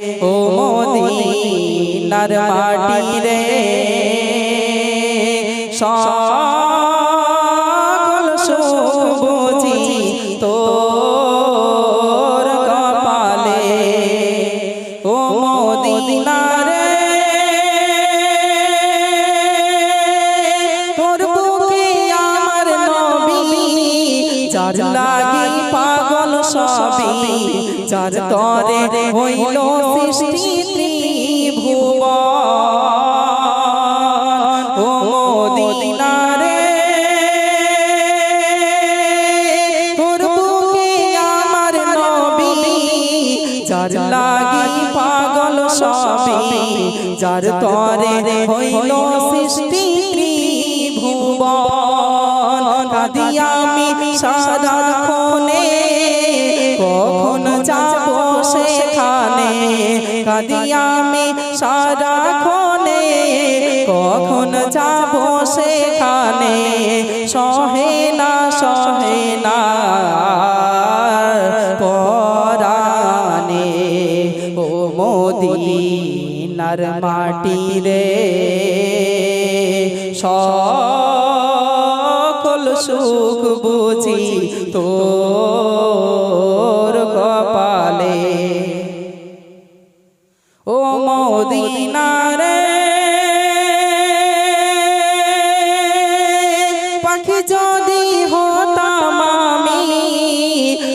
ও মদিনার মাটি রে সকল সবুজি তোর কপালে। ও মদিনারে তোর বুকে আমার নবী, যার লাগি পাগল সবই। যার তরে হইল সৃষ্টি ত্রিভুবন। ও মদিনারে তোর বুকে আমার নবী যার লাগি পাগল সবই যার তরে হইল সৃষ্টি ত্রিভুবন। কাঁদি আমি সারা কাঁদি আমি সারা ক্ষণে কখন যাব সেখানে? সহে না সহে না পরানে ও মোদিনার মাটি রে সকল সুখ বুঝি তোর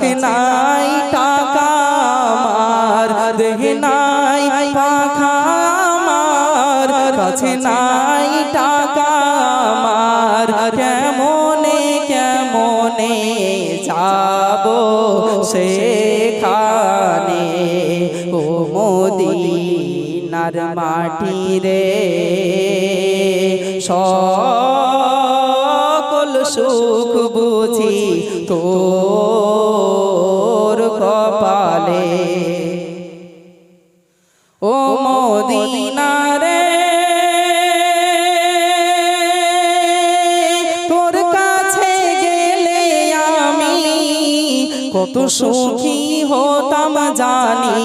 কাছে নাই টাকা আমার দেহ নাই পাখা আমার, কাছে নাই টাকা আমার। কেমনে কেমনে যাব সেখানে? ও মোদিনার মাটি রে। সকল সুখ বুঝি তোর কত সুখী হতাম জানি,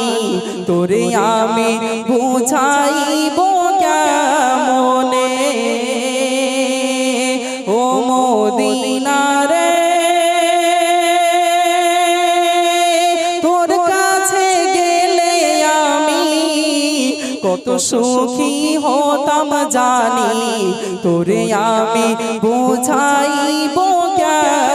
তোরে আমি বুঝাইব কেমনে? ও মদিনারে, তোর কাছে গেলে আমি কত সুখী হতাম জানি, তোরে আমি বুঝাইব কেমনে?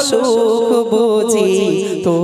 সুখ বুঝি তো